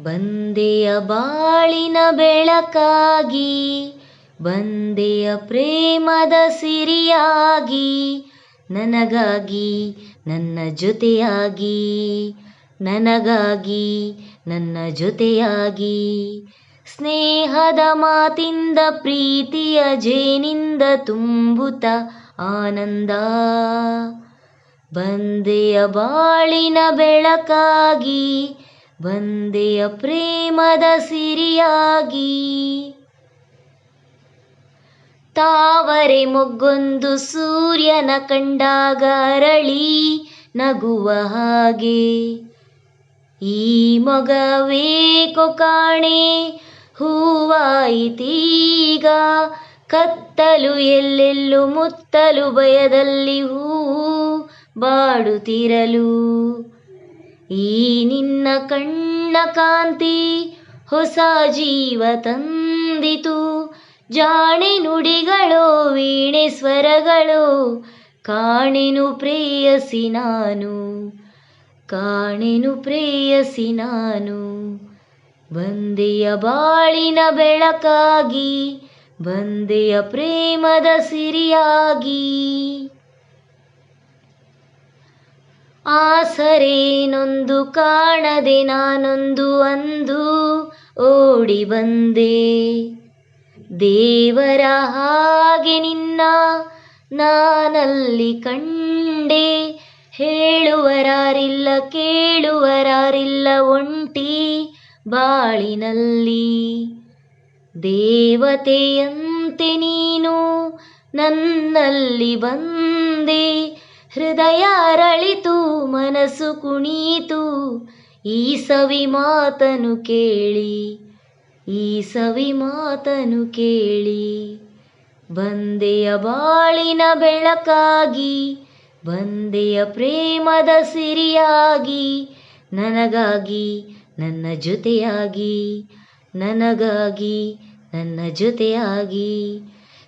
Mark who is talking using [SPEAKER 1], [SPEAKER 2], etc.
[SPEAKER 1] ಬಂದೆಯ ಬಾಳಿನ ಬೆಳಕಾಗಿ, ಬಂದೆಯ ಪ್ರೇಮದ ಸಿರಿಯಾಗಿ, ನನಗಾಗಿ ನನ್ನ ಜೊತೆಯಾಗಿ, ನನಗಾಗಿ ನನ್ನ ಜೊತೆಯಾಗಿ. ಸ್ನೇಹದ ಮಾತಿಂದ, ಪ್ರೀತಿಯ ಜೇನಿಂದ ತುಂಬುತ್ತ ಆನಂದ. ಬಂದೆಯ ಬಾಳಿನ ಬೆಳಕಾಗಿ ಬಂದೆಯ ಪ್ರೇಮದ ಸಿರಿಯಾಗಿ. ತಾವರೆ ಮೊಗ್ಗೊಂದು ಸೂರ್ಯನ ಕಂಡಾಗ ಅರಳಿ ನಗುವ ಹಾಗೆ. ಈ ಮೊಗವೇಕೋ ಕಾಣೆ, ಹೂವಾಯಿತೀಗ. ಕತ್ತಲು ಎಲ್ಲೆಲ್ಲೂ ಮುತ್ತಲು ಭಯದಲ್ಲಿ ಹೂ ಬಾಡುತ್ತಿರಲು. ಈ ನಿನ್ನ ಕಣ್ಣ ಕಾಂತಿ ಹೊಸ ಜೀವ ತಂದಿತು. ಜಾಣೆ ನುಡಿಗಳೋ, ವೀಣೆ ಸ್ವರಗಳು, ಕಾಣೆನು ಪ್ರೇಯಸಿ ನಾನು, ಕಾಣೆನು ಪ್ರೇಯಸಿ ನಾನು. ಬಂದೆಯ ಬಾಳಿನ ಬೆಳಕಾಗಿ, ಬಂದೆಯ ಪ್ರೇಮದ ಸಿರಿಯಾಗಿ ಆಸರೇನೊಂದು ಕಾಣದೆ ನಾನೊಂದು ಅಂದು ಓಡಿ ಬಂದೆ. ದೇವರ ಹಾಗೆ ನಿನ್ನ ನಾನಲ್ಲಿ ಕಂಡೆ. ಹೇಳುವರಾರಿಲ್ಲ, ಕೇಳುವರಾರಿಲ್ಲ, ಒಂಟಿ ಬಾಳಿನಲ್ಲಿ. ದೇವತೆಯಂತೆ ನೀನು ನನ್ನಲ್ಲಿ ಬಂದೆ. ಹೃದಯ ಅರಳಿತು, ಮನಸ್ಸು ಕುಣೀತು ಈ ಸವಿ ಮಾತನು ಕೇಳಿ ಈ ಸವಿ ಮಾತನು ಕೇಳಿ, ಬಂದೆಯ ಬಾಳಿನ ಬೆಳಕಾಗಿ, ಬಂದೆಯ ಪ್ರೇಮದ ಸಿರಿಯಾಗಿ, ನನಗಾಗಿ ನನ್ನ ಜೊತೆಯಾಗಿ, ನನಗಾಗಿ ನನ್ನ ಜೊತೆಯಾಗಿ.